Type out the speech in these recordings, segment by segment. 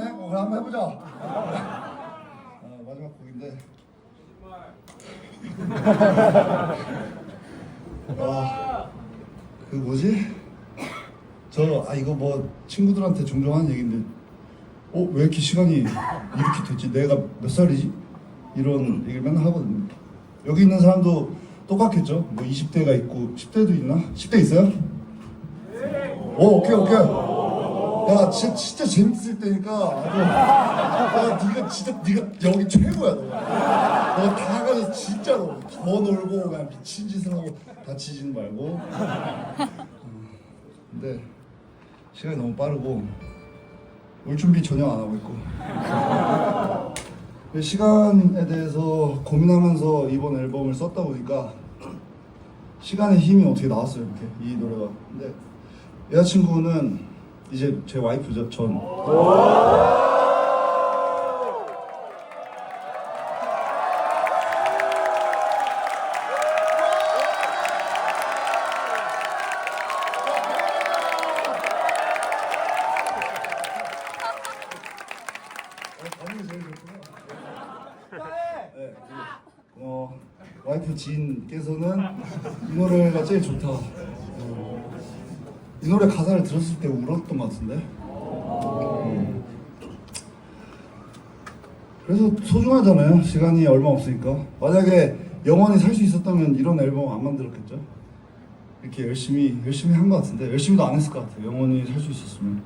하네. 어, 그럼 한번 해보자. 아, 마지막 곡인데. 와, 그 뭐지? 저 아 이거 뭐 친구들한테 종종 하는 얘기인데, 어 왜 이렇게 시간이 이렇게 됐지? 내가 몇 살이지? 이런 얘기를 맨날 하거든요. 여기 있는 사람도 똑같겠죠? 뭐 20대가 있고 10대도 있나? 10대 있어요? 오 오케이 오케이. 야 진짜, 진짜 재밌을 때니까 아주 야 네가 진짜 네가 여기 최고야 너. 너다 가서 진짜로 더 놀고 그냥 미친 짓을 하고 다치지는 말고. 음, 근데 시간이 너무 빠르고 올 준비 전혀 안 하고 있고. 그 시간에 대해서 고민하면서 이번 앨범을 썼다 보니까 시간의 힘이 어떻게 나왔어요 이렇게 이 노래가. 근데 여자친구는 이제 제 와이프죠 전. 반응이 제일 좋구나. 와이프 지인께서는 이 노래가 제일 좋다. 어, 이 노래 가사를 들었을 때 울었던 것 같은데. 음. 그래서 소중하잖아요. 시간이 얼마 없으니까. 만약에 영원히 살 수 있었다면 이런 앨범 안 만들었겠죠? 이렇게 열심히 열심히 한 것 같은데 열심히도 안 했을 것 같아요. 영원히 살 수 있었으면.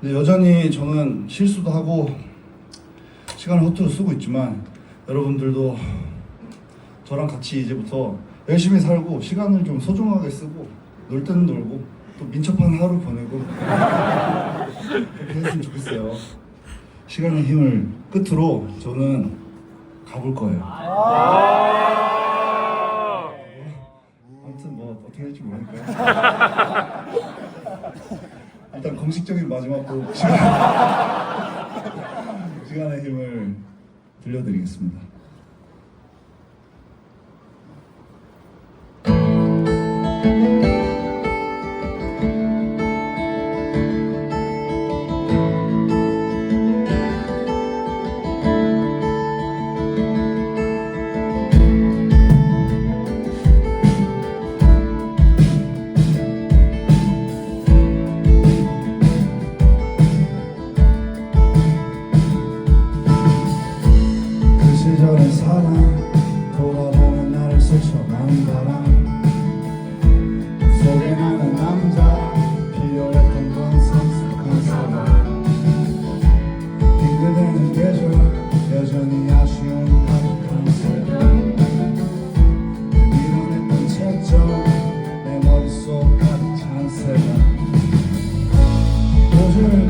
근데 여전히 저는 실수도 하고 시간을 허투루 쓰고 있지만 여러분들도 저랑 같이 이제부터 열심히 살고 시간을 좀 소중하게 쓰고 놀 때는 놀고 또 민첩한 하루 보내고 그렇게 했으면 좋겠어요. 시간의 힘을 끝으로 저는 가볼 거예요. 아무튼 뭐 어떻게 될지 모르니까요. 일단 공식적인 마지막 곡 시간, 시간의 힘을 들려드리겠습니다. 도주를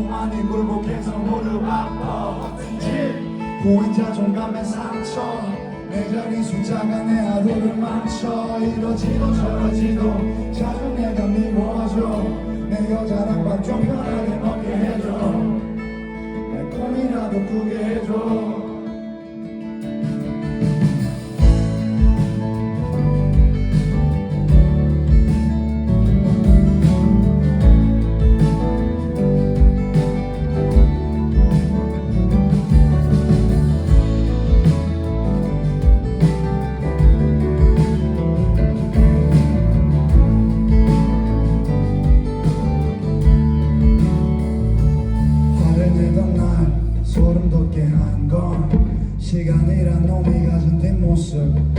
많이 굴복해서 무릎 아파. 보인 자존감의 상처. 내 자리 숫자가 내 하루를 망쳐. 이러지도 저러지도 자주 내가 미워하죠. 내 여자랑 밥좀 편하게 먹게 해줘. 내 꿈이라도 꾸게 해줘 가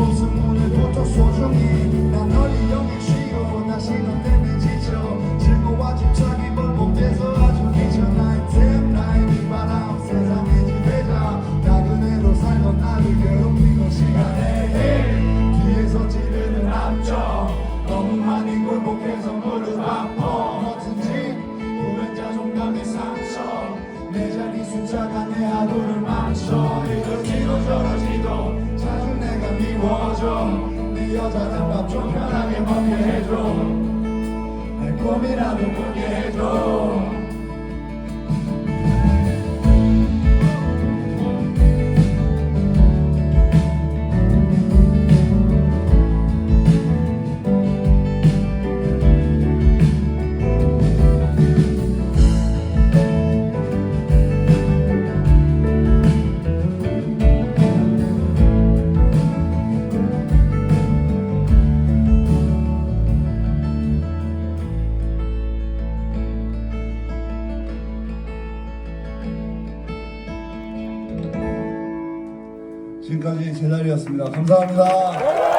不是不能多做说说你。 따뜻한 밥좀 편하게 먹게 해줘. 내 꿈이라도 꾸게 해줘. 지금까지 제자리였습니다. 감사합니다.